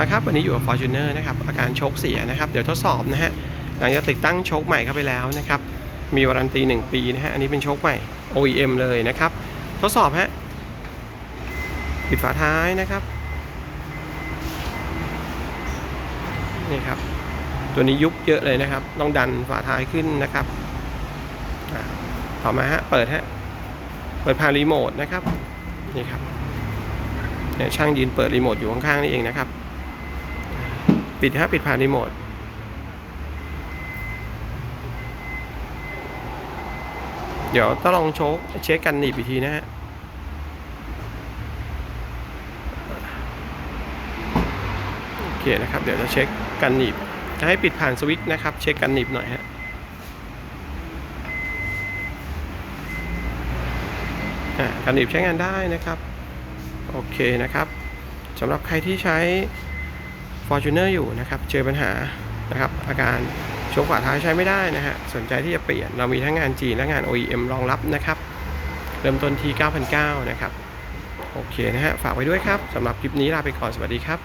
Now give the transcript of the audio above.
มาครับวันนี้อยู่กับ Fortuner นะครับอาการโชคเสียนะครับ เดี๋ยวทดสอบนะฮะหลังจากติดตั้งโชคใหม่เข้าไปแล้วนะครับ มีวารันตี 1 ปีนะฮะอันนี้เป็นโชคใหม่ OEM เลยนะครับ ทดสอบฮะปิดฝาท้ายนะครับนี่ครับ ตัวนี้ยุบเยอะเลยนะครับ ต้องดันฝาท้ายขึ้นนะครับต่อมาฮะเปิดฮะเปิดผ่านรีโมทนะครับนี่ครับเนี่ยช่างยืนเปิดรีโมทอยู่ข้างๆนี่เองนะครับ ปิดฮะปิดผ่านรีโมทเดี๋ยวต้องลองโชคเช็คกันหนีบอีกทีนะฮะโอเคนะครับ เดี๋ยวจะเช็คกันหนีบจะให้ปิดผ่านสวิตช์นะครับ เช็คกันหนีบหน่อยฮะอ่ากันหนีบใช้งานได้นะครับ โอเคนะครับสำหรับใครที่ใช้ Fortuner อยู่นะครับ เจอปัญหานะครับอาการโชกฝาท้ายใช้ไม่ได้นะฮะ สนใจที่จะเปลี่ยน เรามีทั้งงานจีนและงาน OEM รองรับนะครับ เริ่มต้นที่ 9,900 นะครับ โอเคนะฮะ ฝากไว้ด้วยครับ สำหรับคลิปนี้ลาไปก่อน สวัสดีครับ